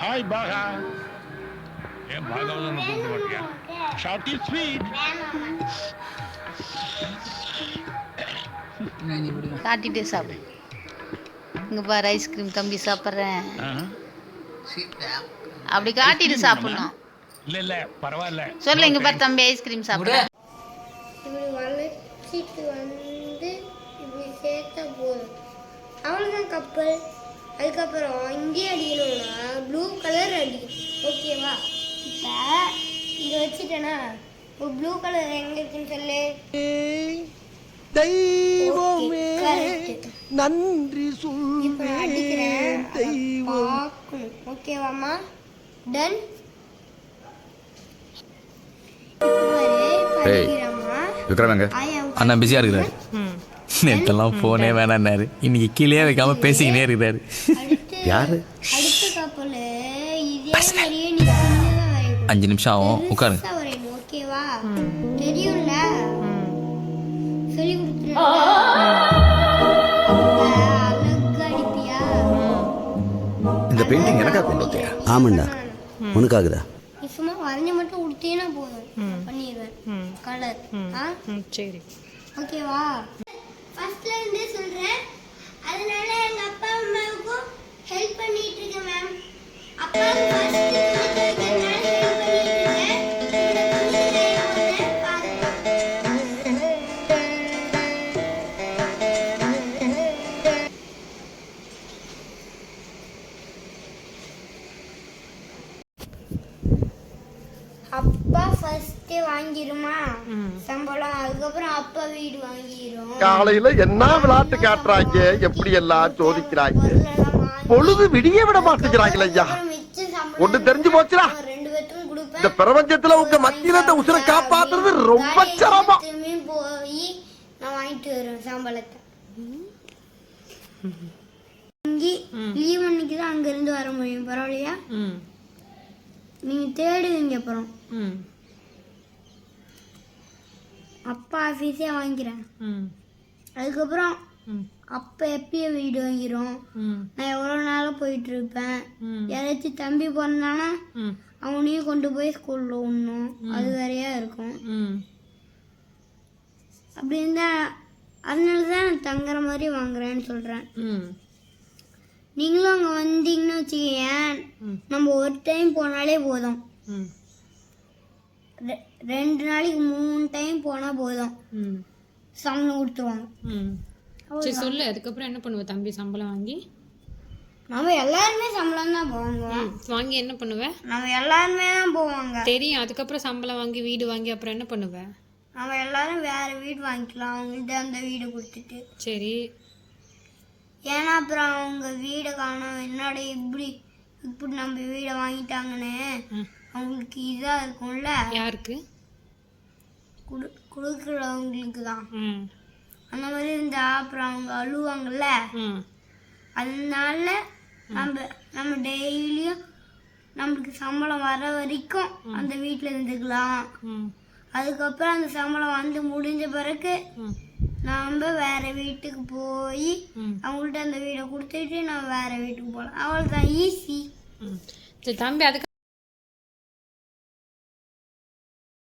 Hi பாகா ஏன் பாகவதம் கூப்பிட மாட்டியா ஷார்ட் இஸ் ஸ்வீட் காட்டிட்டு சாப்பிடு. இங்க பாரு ஐஸ்கிரீம் தம்பி சாப்பிட்றேன். அப்படி காட்டிட்டு சாப்பிடணும். இல்ல இல்ல பரவாயில்ல. சொல்லு இங்க பாரு தம்பி ஐஸ்கிரீம் சாப்பிட்றேன். இப்படி வளைச்சிட்டு வந்து இப்படி சேர்த்தா போதும். அவ்வளோதான் கப்பல். அதுக்கப்புறம் இங்கே அடிக்கணும்னா ப்ளூ கலர் அடிக்கணும் ஓகேவா இப்போ இங்கே வச்சுட்டேன்னா இப்போ ப்ளூ கலர் எங்கே இருக்குன்னு சொல்லு. தெய்வமே. நன்றி சொல்வேன். தெய்வம். ஓகேவாம்மா டன் ஏய். விக்ரமங்க. அண்ணா பிஸியா இருக்கிறாரு. நேத்தெல்லாம் போனே வேணான்னாரு. இன்னைக்கு கீழே வைக்காம பேசிக்கினே இருக்கிறாரு. யாரு? அடுத்த கப்பல் இதே மாதிரியே நீ சின்னதா வரையணும். அஞ்சு நிமிஷம் ஆகும். உட்காருங்க. இந்த பெயிண்டிங் எனக்கா கொண்டு வந்தியா? ஆமாண்டா. உனக்காகுதா? சும்மா வரைஞ்சு மட்டும் கொடுத்தீங்கன்னா போதும். பண்ணிடுவேன். கலர் ஆ? சரி. ஓகேவா ஃபர்ஸ்ட்ல இருந்தே சொல்றேன் அதனால எங்க அப்பா அம்மாவுக்கும் ஹெல்ப் பண்ணிட்டு இருக்கேன் மேம் அப்பா அப்பா ஃபர்ஸ்ட் வாங்கிருமா? சம்பளம். அதுக்கப்புறம் அப்பா வீடு வாங்கிரும். காலையில என்ன விளையாட்டு காட்டுறாங்க? எப்படி எல்லாம் சோதிக்கிறாங்க? பொழுது விடிய விட மாட்டேங்கிறாங்களே ஐயா. ஒண்ணு தெரிஞ்சு போச்சுடா. இந்த பிரபஞ்சத்துல உங்க மத்தியில இந்த உசுரை காப்பாத்துறது ரொம்ப சிரமம். போய் நான் வாங்கிட்டு வருவேன் சம்பளத்தை. இங்கே லீவ் அன்னைக்கு தான் அங்க இருந்து வர முடியும். பரவாயில்லையா? நீங்க தேடுவீங்க அப்புறம். அப்பா ஆஃபீஸே வாங்கிக்கிறேன். அதுக்கப்புறம் ம். அப்பா எப்பயே வீடு வாங்கிரும் நான் எவ்வளோ நாளாக போயிட்டு இருப்பேன். யாராச்சும் தம்பி பிறந்தானா அவனையும் கொண்டு போய் ஸ்கூலில் விடணும். அது வேறையா இருக்கும். அப்படி இருந்தா அதனால தான் நான் தங்குற மாதிரி வாங்குறேன்னு சொல்கிறேன் நீங்களும் அங்கே வந்தீங்கன்னு வச்சுக்கேன். நம்ம ஒரு டைம் போனாலே போதும். ரெண்டு நாளைக்கு மூணு டைம் போனால் போதும். ம். சம்பளம் கொடுத்துருவாங்க. சரி சொல்லு. அதுக்கப்புறம் என்ன பண்ணுவ? தம்பி சம்பளம் வாங்கி? நம்ம எல்லாருமே சம்பளம் தான் போவாங்க. வாங்கி என்ன பண்ணுவ? நம்ம எல்லாருமே தான் போவாங்க. தெரியும். அதுக்கப்புறம் சம்பளம் வாங்கி வீடு வாங்கி அப்புறம் என்ன பண்ணுவ? நம்ம எல்லாரும் வேற வீடு வாங்கிக்கலாம். அவங்கள்ட்ட அந்த வீடு கொடுத்துட்டு. சரி. ஏன்னா அப்புறம் அவங்க வீடை காணோம். என்னோட இப்படி இப்படி நம்ம வீடை வாங்கிட்டாங்கன்னு. அவங்களுக்கு இதாக இருக்கும்ல. யாருக்கு? குடு கொடுக்குறவங்களுக்கு தான். ம். அந்த மாதிரி இருந்தா அப்புறம் அவங்க அழுவாங்கல்ல? அதனால நம்ம நம்ம டெய்லியும் நம்மளுக்கு சம்பளம் வர வரைக்கும் அந்த வீட்டில் இருந்துக்கலாம். அதுக்கப்புறம் அந்த சம்பளம் வந்து முடிஞ்ச பிறகு நம்ம வேற வீட்டுக்கு போய். அவங்கள்ட்ட அந்த வீடை கொடுத்துட்டு நம்ம வேற வீட்டுக்கு போகலாம் அவ்வளோதான் ஈஸி சரி தம்பி அதுக்கு